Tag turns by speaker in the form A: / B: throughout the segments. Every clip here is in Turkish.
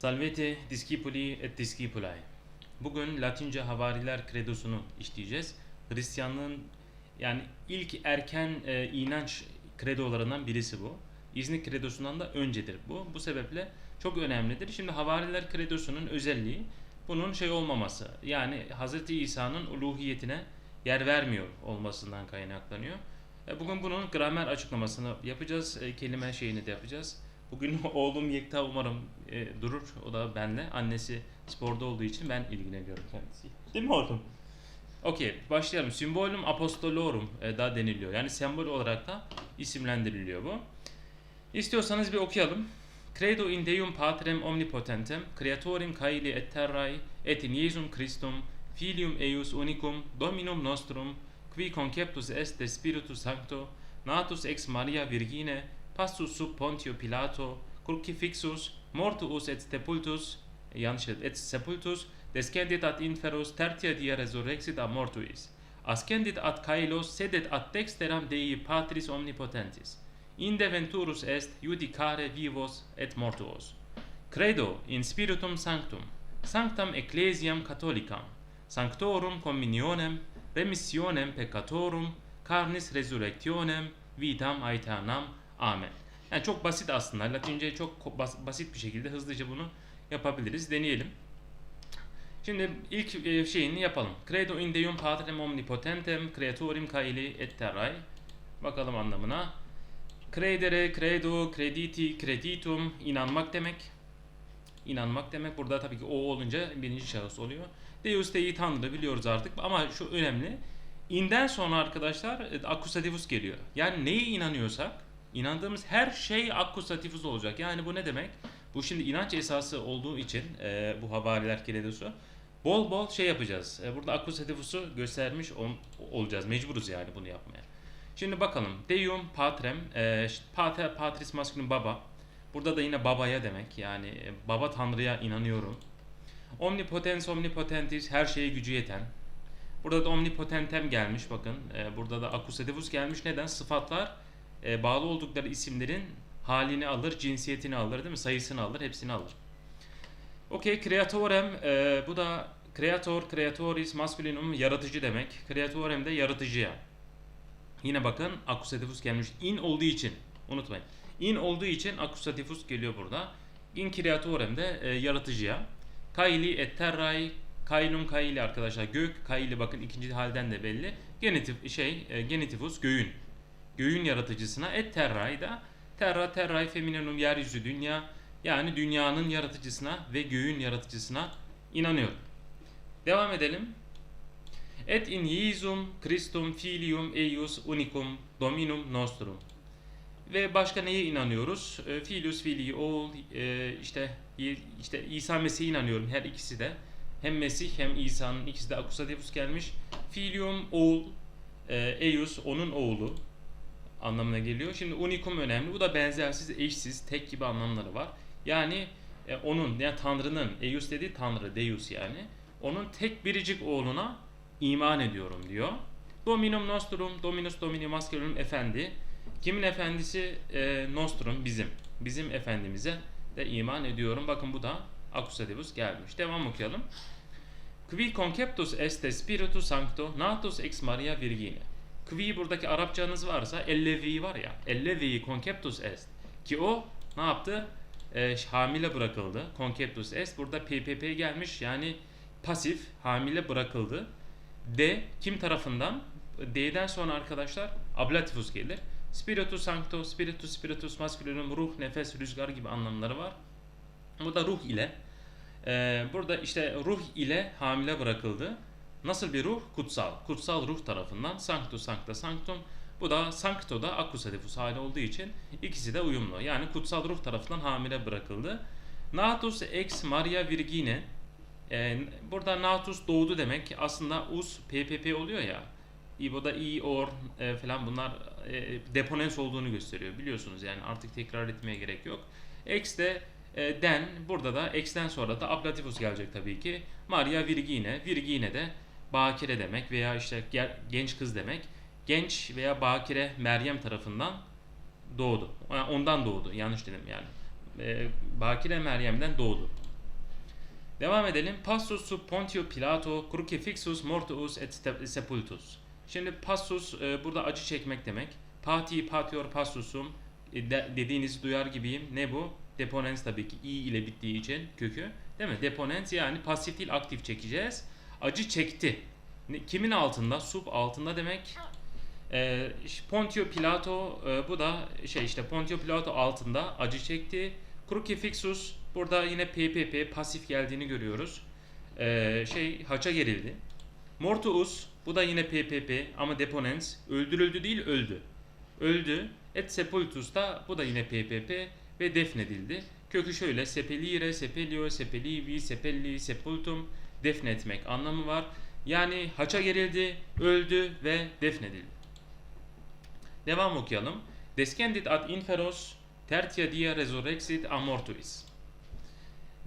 A: Salvete discipuli et discipulae. Bugün Latince havariler kredosunu işleyeceğiz. Hristiyanlığın yani ilk erken e, inanç kredolarından birisi bu. İznik kredosundan da öncedir bu. Bu sebeple çok önemlidir. Şimdi havariler kredosunun özelliği bunun şey olmaması. Yani Hz. İsa'nın uluhiyetine yer vermiyor olmasından kaynaklanıyor. E, Bugün bunun gramer açıklamasını yapacağız. E, Kelime şeyini de yapacağız. Bugün oğlum Yekta umarım e, durur. O da benle. Annesi sporda olduğu için ben ilgileniyorum kendisi. Değil mi oğlum? Okey başlayalım. Symbolum apostolorum e, da deniliyor. Yani sembol olarak da isimlendiriliyor bu. İstiyorsanız bir okuyalım. Credo in Deum Patrem omnipotentem, creatorim caeli et terrae, et in Iesum Christum, filium eius unicum, dominum nostrum, qui conceptus est de Spiritu Sancto, natus ex Maria Virgine, passus sub Pontio Pilato, crucifixus, mortuus et sepultus, iamcet et sepultus, descendit ad inferos, tertia die resurrexit a mortuis. Ascendit ad caelos, sedet ad dexteram Dei Patris Omnipotentis. Inde venturus est judicare vivos et mortuos. Credo in Spiritum Sanctum, Sanctam Ecclesiam Catholicam, Sanctorum Communionem, remissionem peccatorum, carnis resurrectionem, vitam aeternam Amen. Yani çok basit aslında. Latince çok basit bir şekilde hızlıca bunu yapabiliriz. Deneyelim. Şimdi ilk e, şeyini yapalım. Credo in Deum Patrem Omnipotentem, Creatorim Caeli et Terrae. Bakalım anlamına. Credere, credo, crediti, creditum, inanmak demek. İnanmak demek. Burada tabii ki o olunca birinci şahıs oluyor. Deus Dei Tanrı biliyoruz artık ama şu önemli. İnden sonra arkadaşlar e, akkusativus geliyor. Yani neye inanıyorsak inandığımız her şey akkusativus olacak. Yani bu ne demek? Bu şimdi inanç esası olduğu için e, bu havariler keledosu bol bol şey yapacağız. E, burada akkusativusu göstermiş ol- olacağız. Mecburuz yani bunu yapmaya. Şimdi bakalım. Deum patrem, e, pater, patris maskülün baba. Burada da yine babaya demek. Yani e, baba tanrıya inanıyorum. Omnipotens omnipotentis her şeye gücü yeten. Burada da omnipotentem gelmiş bakın. E, burada da accusativus gelmiş. Neden? Sıfatlar e, bağlı oldukları isimlerin halini alır, cinsiyetini alır değil mi? Sayısını alır, hepsini alır. Okey, creatorem e, bu da creator, creatoris masculinum yaratıcı demek. Creatorem de yaratıcıya. Yine bakın accusativus gelmiş. In olduğu için unutmayın. In olduğu için accusativus geliyor burada. In creatorem de e, yaratıcıya. Kaili et terrae kailum kaili arkadaşlar gök kaili bakın ikinci halden de belli. Genitif şey e, genitivus göğün. Göğün yaratıcısına et terrae da terra terrae femininum yeryüzü dünya yani dünyanın yaratıcısına ve göğün yaratıcısına inanıyorum. Devam edelim. Et in Iesum Christum filium eius unicum dominum nostrum. Ve başka neye inanıyoruz? E, Filius filii oğul e, işte işte İsa Mesih'e inanıyorum her ikisi de. Hem Mesih hem İsa'nın ikisi de akusativus gelmiş. Filium oğul e, eius onun oğlu anlamına geliyor. Şimdi unicum önemli. Bu da benzersiz, eşsiz, tek gibi anlamları var. Yani e, onun yani Tanrı'nın eius dediği Tanrı, Deus yani. Onun tek biricik oğluna iman ediyorum diyor. Dominum nostrum, Dominus Domini masculum efendi. Kimin efendisi? E, nostrum bizim. Bizim efendimize de iman ediyorum. Bakın bu da accusativus gelmiş. Devam okuyalım. Qui conceptus est Spiritu Sancto natus ex Maria Virgine. Qui buradaki Arapçanız varsa ellevi var ya. Ellevi conceptus est. Ki o ne yaptı? E, hamile bırakıldı. Conceptus est. Burada PPP gelmiş. Yani pasif hamile bırakıldı. D kim tarafından? D'den sonra arkadaşlar ablativus gelir. Spiritus Sancto, Spiritus Spiritus Masculinum, ruh, nefes, rüzgar gibi anlamları var. Bu da ruh ile. Ee, burada işte ruh ile hamile bırakıldı. Nasıl bir ruh? Kutsal. Kutsal ruh tarafından Sanctus Sancta Sanctum. Bu da Sancto da accusativus hali olduğu için ikisi de uyumlu. Yani kutsal ruh tarafından hamile bırakıldı. Natus ex Maria Virgine. Ee, burada natus doğdu demek. Aslında us ppp oluyor ya. İbo'da i, or e, falan bunlar e, deponens olduğunu gösteriyor. Biliyorsunuz yani artık tekrar etmeye gerek yok. Ex de e, den burada da ex'ten sonra da ablativus gelecek tabii ki. Maria Virgine. Virgine de bakire demek veya işte ge- genç kız demek. Genç veya bakire Meryem tarafından doğdu. Yani ondan doğdu. Yanlış dedim yani. E, bakire Meryem'den doğdu. Devam edelim. Passus Pontio Pilato crucifixus mortuus et sepultus. Şimdi passus e, burada acı çekmek demek. Pati patior passusum e, de- dediğinizi duyar gibiyim. Ne bu? Deponens tabii ki i ile bittiği için kökü. Değil mi? Deponens yani pasif değil aktif çekeceğiz. Acı çekti. Kimin altında? Sub altında demek. E, Pontio Pilato e, bu da şey işte Pontio Pilato altında acı çekti. Crucifixus burada yine PPP pasif geldiğini görüyoruz. E, şey haça gerildi. Mortuus bu da yine PPP ama deponens öldürüldü değil öldü. Öldü. Et sepultus da bu da yine PPP ve defnedildi. Kökü şöyle sepelire, sepelio, sepelivi, sepelli, sepultum defnetmek anlamı var. Yani haça gerildi, öldü ve defnedildi. Devam okuyalım. Descendit ad inferos tertia dia resurrexit a mortuis.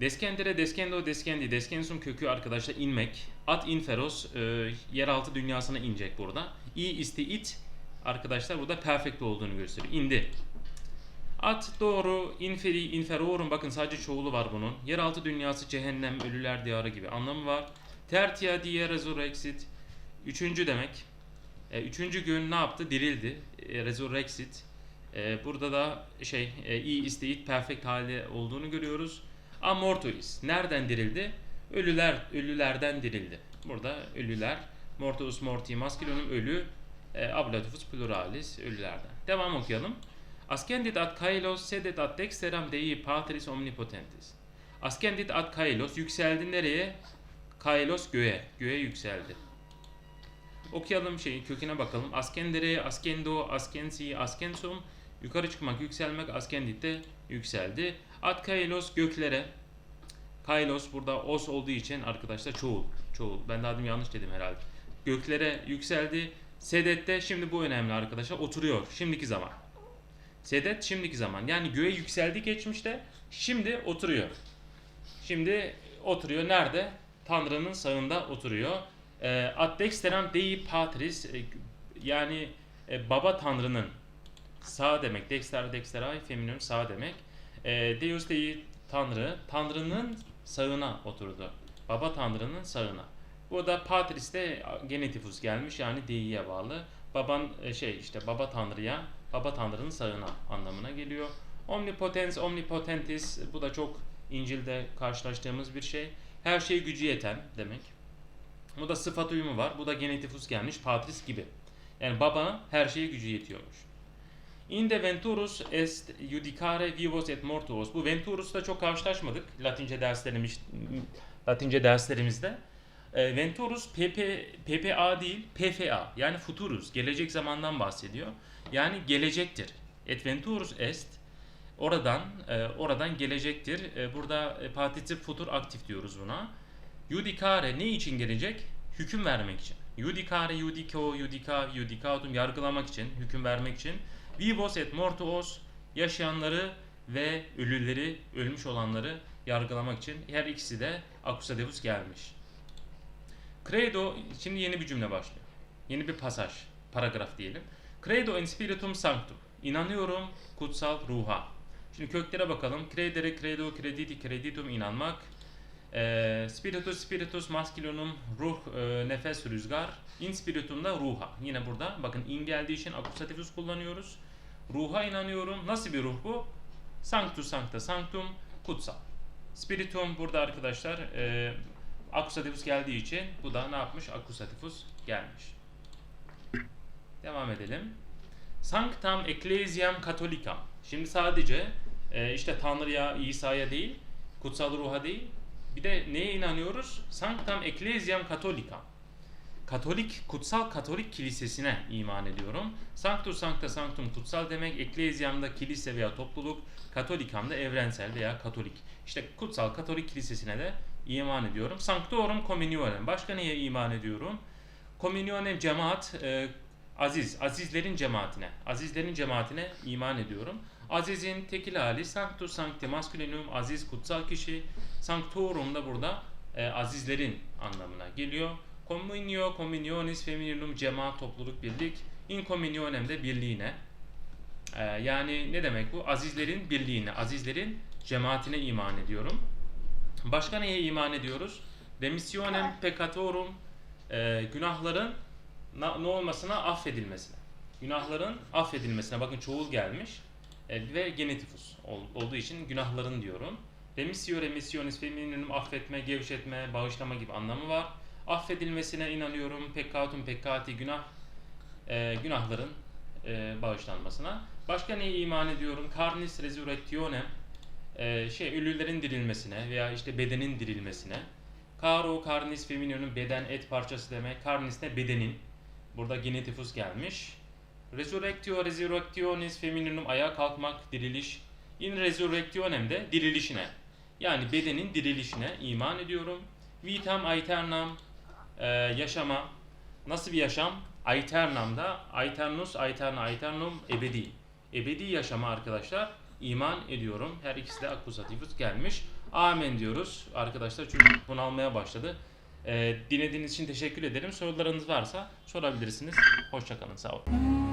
A: Descendere, descendo, descendi. Descensum kökü arkadaşlar inmek. Ad inferos e, yeraltı dünyasına inecek burada. I isti it arkadaşlar burada perfect olduğunu gösteriyor. İndi. Ad doğru, inferi, inferorum bakın sadece çoğulu var bunun. Yeraltı dünyası cehennem, ölüler diyarı gibi anlamı var. Tertia die resurrexit. Üçüncü demek. E, üçüncü gün ne yaptı? Dirildi. E, resurrexit. E, burada da şey e, i isteyit perfect hali olduğunu görüyoruz. Amortuis. Nereden dirildi? Ölüler ölülerden dirildi. Burada ölüler mortuus morti masculinum ölü e, ablativus pluralis ölülerden. Devam okuyalım. Ascendit ad Kailos sedet ad dexteram Dei Patris omnipotentis. Ascendit ad Kailos yükseldi nereye? Kailos göğe. Göğe yükseldi. Okuyalım şeyin köküne bakalım. Askendere, askendo, askensi, askensum. Yukarı çıkmak, yükselmek. Askendit de yükseldi. Ad kailos göklere. Kailos burada os olduğu için arkadaşlar çoğul. Çoğul. Ben de adım yanlış dedim herhalde. Göklere yükseldi. Sedette şimdi bu önemli arkadaşlar. Oturuyor. Şimdiki zaman. Sedet şimdiki zaman. Yani göğe yükseldi geçmişte. Şimdi oturuyor. Şimdi oturuyor. Nerede? Tanrı'nın sağında oturuyor. E, Ad dexteram Dei Patris e, yani e, baba Tanrı'nın sağ demek. Dexter dexterai femininum sağ demek. E, Deus Dei Tanrı Tanrı'nın sağına oturdu. Baba Tanrı'nın sağına. Bu da Patris'te genitifus gelmiş yani Dei'ye bağlı. Baban e, şey işte baba Tanrı'ya, baba Tanrı'nın sağına anlamına geliyor. Omnipotens, omnipotentis bu da çok İncil'de karşılaştığımız bir şey. Her şey gücü yeten demek. Bu da sıfat uyumu var. Bu da genitifus gelmiş patris gibi. Yani baba her şeye gücü yetiyormuş. Inde venturus est judicare vivos et mortuos. Bu venturus'ta çok karşılaşmadık Latince derslerimiz Latince derslerimizde. E, venturus PP, PPA değil PFA yani futurus gelecek zamandan bahsediyor. Yani gelecektir. Et est oradan e, oradan gelecektir. E, burada e, particip futur aktif diyoruz buna. Judicare ne için gelecek? Hüküm vermek için. Judicare, judico, judica, judicatum yargılamak için, hüküm vermek için. Vivos et mortuos yaşayanları ve ölüleri, ölmüş olanları yargılamak için her ikisi de accusativus gelmiş. Credo, şimdi yeni bir cümle başlıyor. Yeni bir pasaj, paragraf diyelim. Credo in spiritum sanctum. İnanıyorum kutsal ruha. Şimdi köklere bakalım. Credere, credo, crediti, creditum inanmak. E, spiritus, spiritus, masculinum, ruh, e, nefes, rüzgar. In spiritum da ruha. Yine burada bakın in geldiği için accusativus kullanıyoruz. Ruha inanıyorum. Nasıl bir ruh bu? Sanctus, sancta, sanctum, kutsal. Spiritum burada arkadaşlar e, accusativus geldiği için bu da ne yapmış? Accusativus gelmiş. Devam edelim. Sanctam Ecclesiam Catholicam. Şimdi sadece e, işte Tanrı'ya, İsa'ya değil, kutsal ruha değil, bir de neye inanıyoruz? Sanctam Ecclesiam Catholicam. Katolik, kutsal Katolik kilisesine iman ediyorum. Sanctus Sancta Sanctum kutsal demek. Ecclesiam'da kilise veya topluluk. Katolikam da evrensel veya katolik. İşte kutsal Katolik kilisesine de iman ediyorum. Sanctorum Communionem. Başka neye iman ediyorum? Communionem cemaat, e, aziz, azizlerin cemaatine. Azizlerin cemaatine iman ediyorum. Aziz'in tekil hali Sanctus Sancti Masculinum aziz kutsal kişi. Sanctorum da burada e, azizlerin anlamına geliyor. Communio, communionis femininum cemaat, topluluk, birlik. In communionem de birliğine. E, yani ne demek bu? Azizlerin birliğine, azizlerin cemaatine iman ediyorum. Başka neye iman ediyoruz? Remissionem peccatorum e, günahların na- ne olmasına affedilmesine. Günahların affedilmesine. Bakın çoğul gelmiş. E, ve genitifus ol- olduğu için günahların diyorum. Remissio remissionis femininum affetme, gevşetme, bağışlama gibi anlamı var. Affedilmesine inanıyorum. Peccatum peccati günah e, günahların e, bağışlanmasına. Başka neye iman ediyorum? Carnis resurrectionem e, şey ölülerin dirilmesine veya işte bedenin dirilmesine. Caro carnis femininum beden et parçası demek. Carnis ne bedenin. Burada genitifus gelmiş. Resurrectio resurrectionis femininum ayağa kalkmak, diriliş. In resurrectionem de dirilişine. Yani bedenin dirilişine iman ediyorum. Vitam aeternam e, yaşama. Nasıl bir yaşam? Aeternam'da aeternus, aeterna, aeternum ebedi. Ebedi yaşama arkadaşlar iman ediyorum. Her ikisi de akusatifus gelmiş. Amen diyoruz arkadaşlar çünkü bunalmaya başladı. E, dinlediğiniz için teşekkür ederim. Sorularınız varsa sorabilirsiniz. Hoşçakalın. Sağ olun.